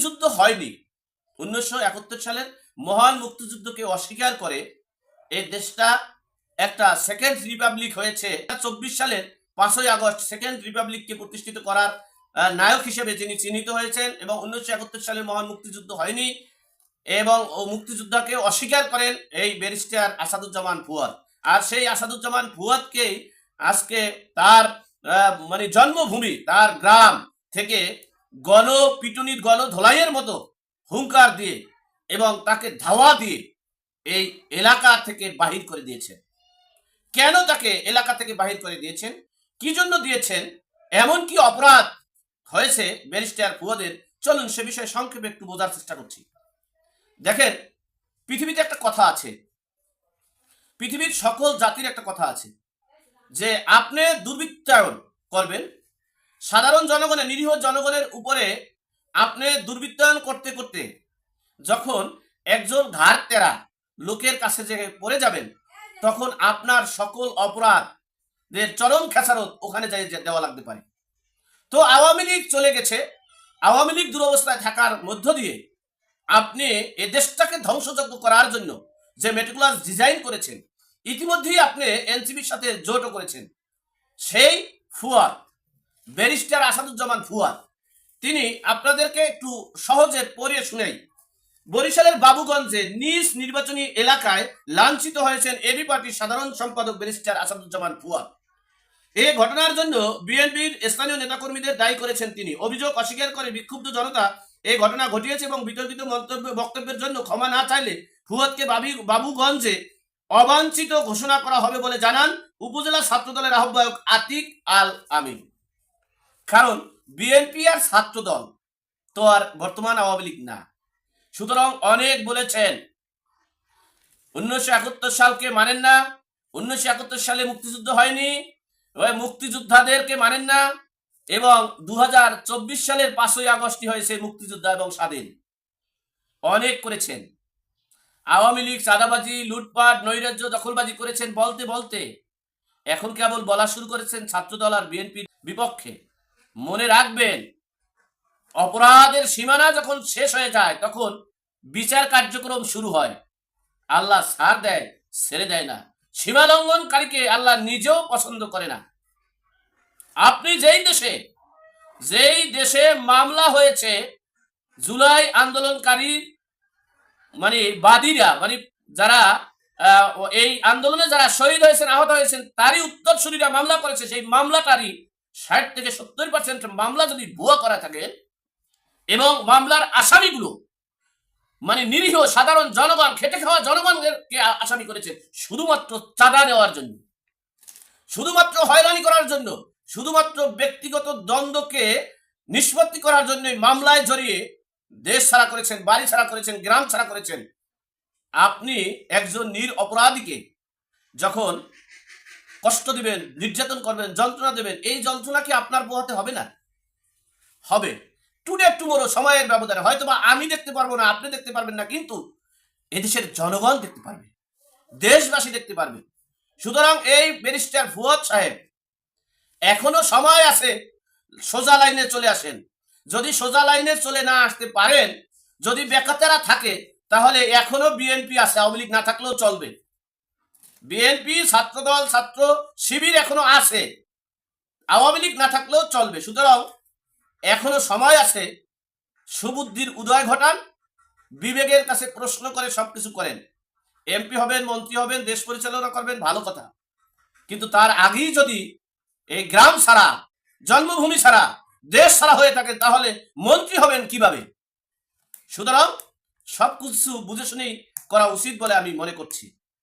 মুক্তিযুদ্ধ হয়নি। উনিশশো একাত্তর সালের মহান মুক্তিযুদ্ধকে অস্বীকার করে এই দেশটা একটা সেকেন্ড রিপাবলিক হয়েছে। চব্বিশ সালের পাঁচই আগস্ট সেকেন্ড রিপাবলিককে প্রতিষ্ঠিত করার নায়ক হিসেবে তিনি চিহ্নিত হয়েছেন এবং উনিশশো একাত্তর সালে মহান মুক্তিযুদ্ধ হয়নি এবং মুক্তিযোদ্ধাকে অস্বীকার করেন এই ব্যারিস্টার আসাদুজ্জামান ফুয়াদ আর সেই আসাদুজ্জামান ফুয়াদকেই আজকে তার মানে জন্মভূমি, তার গ্রাম থেকে গণ পিটুনির গণ ধোলাইয়ের মতো হুঙ্কার দিয়ে এবং তাকে ধাওয়া দিয়ে এই এলাকা থেকে বাহির করে দিয়েছেন। কেন তাকে এলাকা থেকে বাহির করে দিয়েছেন? কি জন্য দিয়েছেন? এমন কি অপরাধ হয়েছে ব্যারিস্টার ফুয়াদের চলুন সে বিষয়ে সংক্ষেপে একটু বোঝার চেষ্টা করছি। দেখেন, পৃথিবীতে একটা কথা আছে। পৃথিবীর সকল জাতির একটা কথা আছে যে আপনি দুর্বৃত্তায়ন করবেন সাধারণ জনগণের, নিরীহ জনগণের উপরে আপনি দুর্বৃত্তায়ন করতে করতে যখন একজন ঘাট তেরা লোকের কাছে যে পড়ে যাবেন, তখন আপনার সকল অপরাধের চরম খেসারত ওখানে যাই দেওয়া লাগতে পারে। তো আওয়ামী লীগ চলে গেছে। আওয়ামী লীগ দুরবস্থায় থাকার মধ্য দিয়ে আপনি এ দেশটাকে ধ্বংসযজ্ঞ করার জন্য যে মেটিকুলাস ডিজাইন করেছেন, ইতিমধ্যেই আপনি এনসিবির সাথে জোটও করেছেন। সেই ফুয়াদ ব্যারিস্টার আসাদুজ্জামান ফুয়াদ। তিনি আপনাদেরকে একটু সহজে পড়িয়ে শুনেই, বরিশালের বাবুগঞ্জে নিজ নির্বাচনী এলাকায় লাঞ্ছিত হয়েছেন এবি পার্টির সাধারণ সম্পাদক ব্যারিস্টার আসাদুজ্জামান ফুয়াদ। এই ঘটনার জন্য বিএনপির স্থানীয় নেতাকর্মীদের দায়ী করেছেন তিনি। অভিযোগ অস্বীকার করে বিক্ষুব্ধ জনতা এই ঘটনা ঘটিয়েছে এবং বিতর্কিত মন্তব্য বক্তব্যের জন্য ক্ষমা না চাইলে ফুয়াদকে বাবি, বাবুগঞ্জে অবাঞ্ছিত ঘোষণা করা হবে বলে জানান উপজেলা ছাত্রদলের আহ্বায়ক আতিক আল আমিন। কারণ বিএনপি আর ছাত্রদল তো আর বর্তমান আওয়ামী লীগ না। সুতরাং অনেক বলেছেন, উনিশশো একাত্তর সালকে মানেন না, উনিশশো একাত্তর সালে মুক্তিযুদ্ধ হয়নি মুক্তিযোদ্ধাদেরকে মানেন না, এবং দু হাজার চব্বিশ সালের পাঁচই আগস্টই হয়েছে মুক্তিযোদ্ধা এবং স্বাধীন। অনেক করেছেন। আওয়ামী লীগ চাঁদাবাজি, লুটপাট, নৈরাজ্য দখলবাজি করেছেন বলতে বলতে এখন কেবল বলা শুরু করেছেন ছাত্রদল আর বিএনপির বিপক্ষে। মনে রাখবেন, অপরাধের সীমানা যখন শেষ হয়ে যায়, তখন বিচার কার্যক্রম শুরু হয়। আল্লাহ সার দেয়, ছেড়ে দেয় না। সীমা লঙ্ঘনকারীকে আল্লাহ নিজেও পছন্দ করে না। আপনি যেই দেশে যেই দেশে মামলা হয়েছে, জুলাই আন্দোলনকারী মানে বাদীরা মানে যারা এই আন্দোলনে যারা শহীদ হয়েছেন, আহত হয়েছেন, তারই উত্তরসূরিরা মামলা করেছে, সেই মামলাটারই ষাট থেকে সত্তর পার্সেন্ট মামলা যদি ভুয়া করা থাকে এবং মামলার আসামিগুলো মানে নিরীহ সাধারণ জনগণ, খেটে খাওয়া জনগণকে আসামি করেছে শুধুমাত্র চাঁদা নেওয়ার জন্য। শুধুমাত্র হয়রানি করার জন্য, শুধুমাত্র ব্যক্তিগত দ্বন্দ্বকে নিষ্পত্তি করার জন্য মামলায় জড়িয়ে দেশ ছাড়া করেছেন, বাড়ি ছাড়া করেছেন, গ্রাম ছাড়া করেছেন। আপনি একজন নির অপরাধীকে যখন কষ্ট দিবেন, নির্যাতন করবেন, যন্ত্রণা দেবেন, এই যন্ত্রণা কি আপনার পোহাতে হবে না। হবে। টুডে টুমোরো সময়ের ব্যবধানে। হয়তো বা আমি দেখতে পারব না, আপনি দেখতে পারবেন না, কিন্তু এদেশের জনগণ দেখতে পারবে। দেশবাসী দেখতে পারবে। সুতরাং এই ব্যারিস্টার ফুয়াদ সাহেব, এখনও সময় আছে, সোজা লাইনে চলে আসেন। যদি সোজা লাইনে চলে না আসতে পারেন, যদি বেকাতেরা থাকে, তাহলে এখনও বিএনপি আছে, আওয়ামী লীগ না থাকলেও চলবে। বিএনপি, ছাত্রদল, ছাত্র শিবির এখনও আছে। আওয়ামী লীগ না থাকলেও চলবে। সুতরাং এখনও সময় আছে সুবুদ্ধির উদয় ঘটান, বিবেকের কাছে প্রশ্ন করে সবকিছু করেন। এমপি হবেন, মন্ত্রী হবেন, দেশ পরিচালনা করবেন, ভালো কথা। কিন্তু তার আগেই যদি এই গ্রাম ছাড়া, জন্মভূমি ছাড়া, দেশ ছাড়া হয়ে থাকে, তাহলে মন্ত্রী হবেন কীভাবে? সুতরাং সবকিছু বুঝে শুনেই করা উচিত বলে আমি মনে করছি।